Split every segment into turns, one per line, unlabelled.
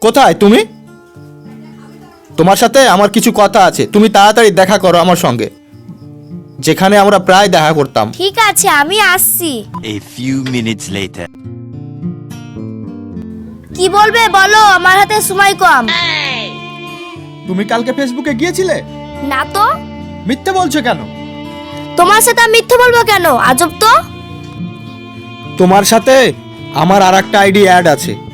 কোথায় তুমি? তোমার সাথে আমার কিছু কথা আছে। তুমি তাড়াতাড়ি দেখা করো আমার সঙ্গে। যেখানে আমরা প্রায় দেখা করতাম।
ঠিক আছে আমি আসছি।
A few minutes later.
কি বলবে বলো আমার হাতে সময় কম।
তুমি কালকে ফেসবুকে গিয়েছিলে?
না তো।
মিথ্যে বলছো কেন?
তোমার সাথে আমি মিথ্যে বলব কেন? আজব তো।
তোমার সাথে আমার আর একটা আইডি অ্যাড আছে।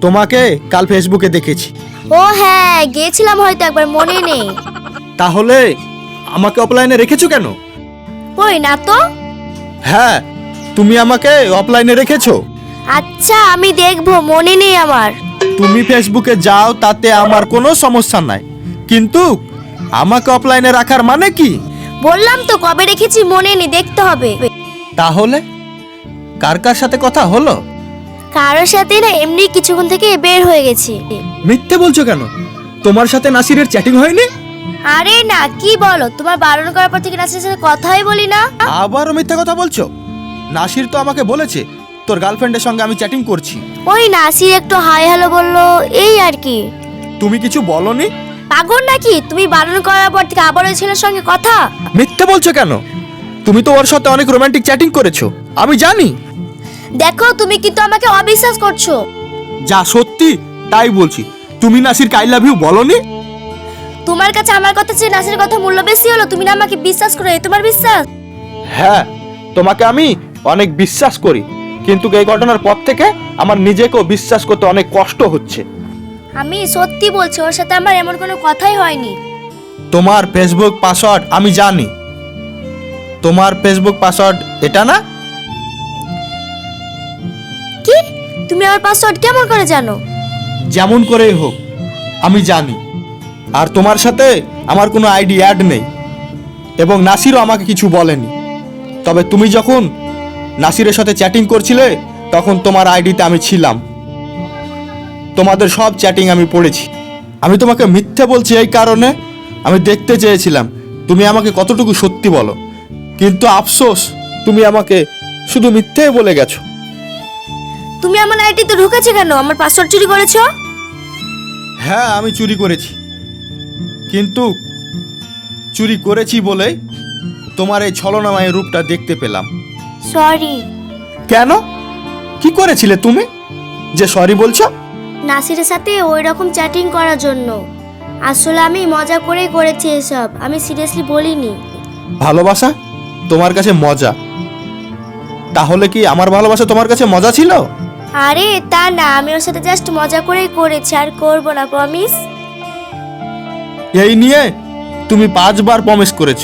তোমাকে কাল ফেসবুকে দেখেছি।
ও হ্যাঁ গিয়েছিলাম হয়তো একবার মনে নেই।
তাহলে আমাকে অফলাইনে রেখেছো কেন?
কই না তো?
হ্যাঁ তুমি আমাকে অফলাইনে রেখেছো।
আচ্ছা আমি দেখব মনে নেই আমার।
তুমি ফেসবুকে যাও তাতে আমার কোনো সমস্যা নাই। কিন্তু আমাকে অফলাইনে রাখার মানে কি?
বললাম তো কবে রেখেছি মনে নেই দেখতে হবে।
তাহলে কার কার সাথে কথা হলো?
কারোর সাথে না এমনি কিছুক্ষণ থেকে বের হয়ে গেছি।
মিথ্যে বলছো কেন? তোমার সাথে নাসিরের চ্যাটিং হয়নি?
আরে না কি বলো? তোমার বারণ করার পর থেকে নাসিরের সাথে কথাই বলি না।
আবারও মিথ্যে কথা বলছো? নাসির তো আমাকে বলেছে তোর গার্লফ্রেন্ডের সঙ্গে আমি চ্যাটিং করছি।
ওই নাসির একটু হাই হ্যালো বলল এই আর কি।
তুমি কিছু বলনি?
পাগল নাকি? তুমি বারণ করার পর থেকে আবার ওই ছেলের সঙ্গে কথা?
মিথ্যে বলছো কেন? তুমি তো ওর সাথে অনেক রোমান্টিক চ্যাটিং করেছ। আমি জানি।
দেখো তুমি কিন্তু আমাকে অবিশ্বাস করছ।
যা সত্যি তাই বলছি। তুমি নাসির আই লাভ ইউ বলনি?
তোমার কাছে আমার কথা চেয়ে নাসির কথা মূল্য বেশি হলো তুমি না আমাকে বিশ্বাস করো এই তোমার বিশ্বাস?
হ্যাঁ তোমাকে আমি অনেক বিশ্বাস করি। কিন্তু এই ঘটনার পর থেকে আমার নিজেকেও বিশ্বাস করতে অনেক কষ্ট হচ্ছে।
আমি সত্যি বলছি ওর সাথে আমার এমন কোনো কথাই হয়নি।
তোমার ফেসবুক পাসওয়ার্ড আমি জানি। তোমার ফেসবুক পাসওয়ার্ড এটা না?
তুমি আমার পাসওয়ার্ড কেমন করে জানো?
যেমন করেই হোক, আমি জানি। আর তোমার সাথে আমার কোনো আইডি অ্যাড নেই। এবং নাসিরও আমাকে কিছু বলেনি। তবে তুমি যখন নাসিরের সাথে চ্যাটিং করছিলে, তখন তোমার আইডিতে আমি ছিলাম। তোমাদের সব চ্যাটিং আমি পড়েছি। আমি তোমাকে মিথ্যে বলছি এই কারণে আমি দেখতে চেয়েছিলাম। তুমি আমাকে কতটুকু সত্যি বলো? কিন্তু আফসোস, তুমি আমাকে শুধু মিথ্যেই বলে গেছো।
তুমি আমার আইডিতে ঢুকেছে কেন? আমার পাসওয়ার্ড চুরি করেছ?
হ্যাঁ আমি চুরি করেছি। কিন্তু চুরি করেছি বলেই তোমার এই ছলনাময় রূপটা দেখতে পেলাম।
সরি
কেন? কি করেছিলে তুমি? যে সরি বলছো?
নাসিরের সাথে ওই রকম চ্যাটিং করার জন্য। আসলে আমি মজা করেই করেছি এসব। আমি সিরিয়াসলি বলিনি।
ভালোবাসা তোমার কাছে মজা। তাহলে কি আমার ভালোবাসা তোমার কাছে মজা ছিল?
আরে তা না আমি ওর সাথে জাস্ট মজা করেই করেছি আর করব না প্রমিস
এই নিয়ে তুমি পাঁচবার প্রমিস করেছ।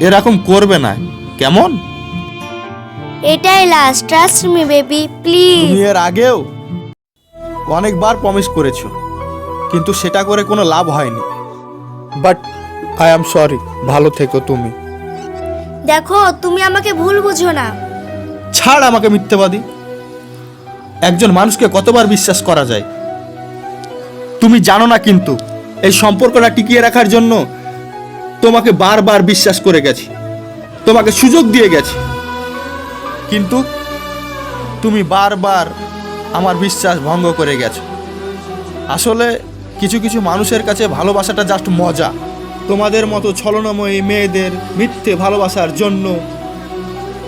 এরকম করবে না কেমন?
এটাই last trust me baby please
তুমি এর আগেও অনেকবার প্রমিস করেছ কিন্তু সেটা করে কোনো লাভ হয়নি। বাট আই অ্যাম সরি ভালো থেকো তুমি।
দেখো তুমি আমাকে ভুল বুঝো না।
ছাড় আমাকে মিথ্যেবাদী। একজন মানুষকে কতবার বিশ্বাস করা যায়? তুমি জানো না কিন্তু, এই সম্পর্কটা টিকিয়ে রাখার জন্য তোমাকে বারবার বিশ্বাস করে গেছি, তোমাকে সুযোগ দিয়ে গেছি। কিন্তু তুমি বারবার আমার বিশ্বাস ভঙ্গ করে গেছো। আসলে কিছু কিছু মানুষের কাছে ভালোবাসাটা জাস্ট মজা। তোমাদের মতো ছলনাময়ী মেয়েদের মিথ্যে ভালোবাসার জন্য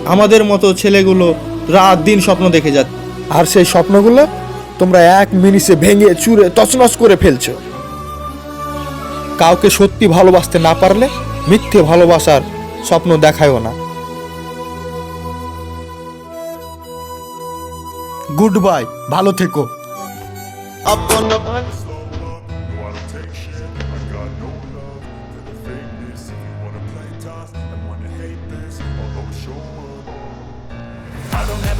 আমাদের মতো ছেলেগুলো রাত দিন স্বপ্ন দেখে যাচ্ছে। আর সেই স্বপ্নগুলো তোমরা এক মিনিটে ভেঙে চুরে তছনছ করে ফেলছো। কাউকে সত্যি ভালোবাসতে না পারলে মিথ্যে ভালোবাসার স্বপ্ন দেখায়ও না। গুড বাই ভালো থেকো।